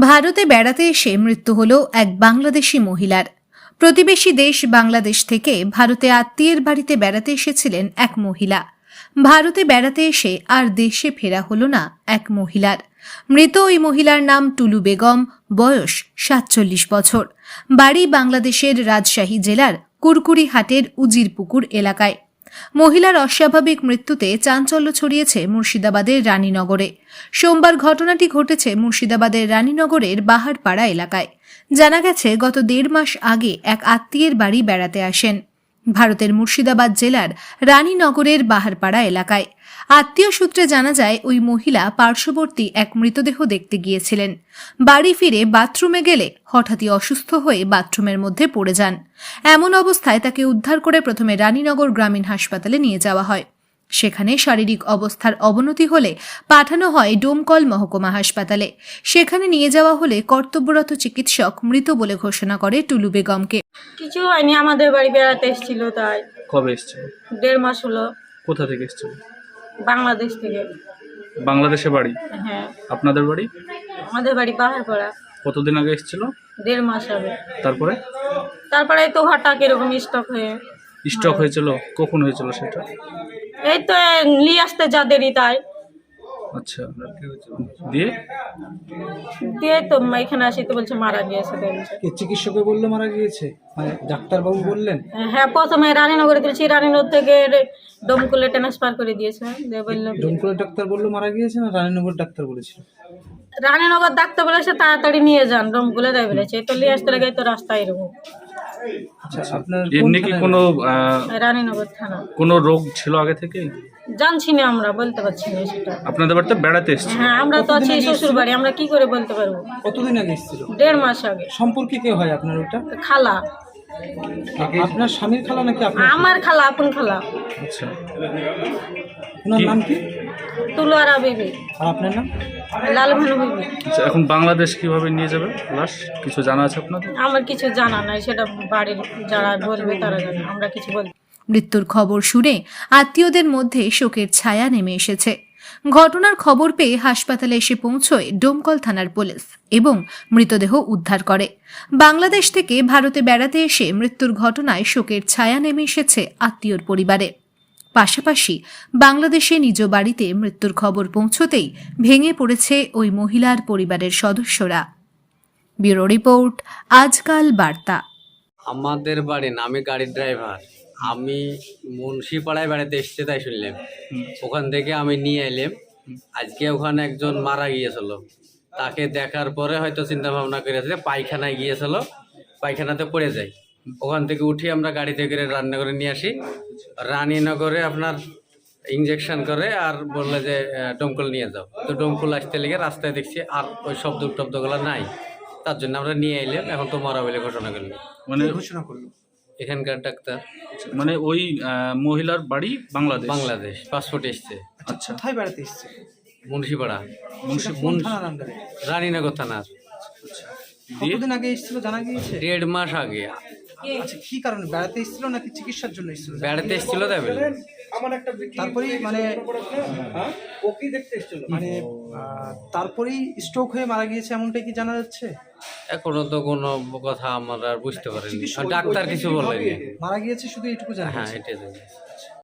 ভারতে বেড়াতে এসে মৃত্যু হল এক বাংলাদেশি মহিলার। প্রতিবেশী দেশ বাংলাদেশ থেকে ভারতে আত্মীয়ের বাড়িতে বেড়াতে এসেছিলেন এক মহিলা। ভারতে বেড়াতে এসে আর দেশে ফেরা হলো না এক মহিলার। মৃত ওই মহিলার নাম টুলু বেগম, বয়স সাতচল্লিশ বছর। বাড়ি বাংলাদেশের রাজশাহী জেলার কুরকুরিহাটের উজিরপুকুর এলাকায়। মহিলার অস্বাভাবিক মৃত্যুতে চাঞ্চল্য ছড়িয়েছে মুর্শিদাবাদের রানীনগরে। সোমবার ঘটনাটি ঘটেছে মুর্শিদাবাদের রানীনগরের বাহারপাড়া এলাকায়। জানা গেছে, গত দেড় মাস আগে এক আত্মীয়ের বাড়ি বেড়াতে আসেন। ভারতের মুর্শিদাবাদ জেলার রানীনগরের বাহারপাড়া এলাকায়। আত্মীয় সূত্রে জানা যায়, ওই মহিলা পার্শ্ববর্তী এক মৃতদেহ দেখতে গিয়েছিলেন। বাড়ি ফিরে বাথরুমে গেলে হঠাৎই অসুস্থ হয়ে বাথরুমের মধ্যে পড়ে যান। এমন অবস্থায় তাকে উদ্ধার করে প্রথমে রানীনগর গ্রামীণ হাসপাতালে নিয়ে যাওয়া হয়। সেখানে শারীরিক অবস্থার অবনতি হলে পাঠানো হয় ডোমকল মহকুমা হাসপাতালে। সেখানে নিয়ে যাওয়া হলে কর্তব্যরত চিকিৎসক মৃত বলে ঘোষণা করে টুলু বেগমকে। কিছু হয়নি আমাদের বাড়ি বেড়াতে এসেছিল তাই। কবে এসছিল? দেড় মাস হলো। কোথা থেকে এসছিল? বাংলাদেশ থেকে। বাংলাদেশে বাড়ি? হ্যাঁ। আপনাদের বাড়ি? আমাদের বাড়ি পাহাড়পাড়া কতদিন আগে এসছিল? দেড় মাস হবে। তারপরে? তারপরে তো হঠাৎ এরকম স্টক হয়ে স্টক হয়েছিল কখন হয়েছিল সেটা? এই তো নিয়ে আসতে যা দেরি তাই। আচ্ছা দিয়ে? দিয়ে তো এখানে আসি তো বলছে মারা গিয়েছে বলছে। কে চিকিৎসকে বললে মারা গিয়েছে? মানে ডাক্তারবাবু বললেন? হ্যাঁ প্রথমে রানীনগরে দিয়েছি রানীনগর থেকে ডমকুলে ট্রান্সফার করে দিয়েছে। দিয়ে বলল ডোমকুলের ডাক্তার বলল মারা গিয়েছে না রানীনগর ডাক্তার বলেছিল? রানীনগর ডাক্তার বলেছে তাড়াতাড়ি নিয়ে যান ডমকুলে দেয় বলেছে। তো নিয়ে আসতে লাগে তো রাস্তায় এরকম। আপনার এমনি কি কোনো রানীনগর থানা। কোনো রোগ ছিল আগে থেকে? জানছি না আমরা বলতে পারছি না সেটা আপনাদের বাড়িতে বেড়াতে এসছে? হ্যাঁ আমরা তো আছি শ্বশুর বাড়ি আমরা কি করে বলতে পারব? কতদিন আগে এসেছিল? দেড় মাস আগে। সম্পর্কে কে হয় আপনার ওটা খালা। আপনার স্বামীর খালা নাকি আপনার আমার খালা আপন খালা। আচ্ছা। ওনার নাম কি? তুলোয়ারা বিবি। আর আপনার নাম? লাল আচ্ছা, এখন বাংলাদেশ কীভাবে নিয়ে যাবে লাশ? কিছু জানা আছে আপনাদের? আমার কিছু জানা নাই সেটা বাড়ির যারা বলবে তারা জানে আমরা কিছু বল মৃত্যুর খবর শুনে আত্মীয়দের মধ্যে শোকের ছায়া নেমে এসেছে। ঘটনার খবর পেয়ে হাসপাতালে এসে পৌঁছয় ডোমকল থানার পুলিশ এবং মৃতদেহ উদ্ধার করে। বাংলাদেশ থেকে ভারতে বেড়াতে এসে মৃত্যুর ঘটনায় শোকের ছায়া নেমে এসেছে আত্মীয়র পরিবারে। পাশাপাশি বাংলাদেশে নিজ বাড়িতে মৃত্যুর খবর পৌঁছতেই ভেঙে পড়েছে ওই মহিলার পরিবারের সদস্যরা। ব্যুরো রিপোর্ট, আজকাল বার্তা। আমাদের বাড়ি না, আমি গাড়ির ড্রাইভার। আমি মুন্সিপাড়ায় বেড়াতে এসছে তাই শুনলাম। ওখান থেকে আমি নিয়ে এলাম। আজকে ওখানে একজন মারা গিয়েছিল। তাকে দেখার পরে হয়তো চিন্তা ভাবনা করেছে পায়খানায় গিয়েছিল, পায়খানাতে পড়ে যায়। ওখান থেকে উঠে আমরা গাড়ি থেকে রান্নাঘরে নিয়ে আসি। রানীনগরে আপনার ইঞ্জেকশন করে আর বললে যে ডমকল নিয়ে যাও। তো ডমকল আসতে লেগে রাস্তায় দেখছি আর ওই শব্দ টব্দগুলো নাই। তার জন্য আমরা নিয়ে এলাম এখন তো মারা বলে ঘটনা করল মানে ঘোষণা করল? এখানকার ডাক্তার। মানে ওই মহিলার বাড়ি বাংলাদেশ? বাংলাদেশ পাসপোর্ট এসছে। আচ্ছা কোথায় বেড়াতে এসছে? মুন্সিপাড়া। রানীনগর থানার। দিয়ে কতদিন আগে এসেছিল জানা গিয়েছে? দেড় মাস আগে। আচ্ছা কি? কারণে? বেড়াতে এসেছিল নাকি চিকিৎসার জন্য এসেছিল? বেড়াতে এসেছিল তাই বলে তারপরেই মানে মানে তারপরেই স্ট্রোক হয়ে মারা গিয়েছে এমনটাই কি জানা যাচ্ছে? এখনও তো কোনো কথা আমরা আর বুঝতে পারিনি। ডাক্তার কিছু বলেনি। মারা গিয়েছে শুধু এটুকু জানা হ্যাঁ। এটাই জানি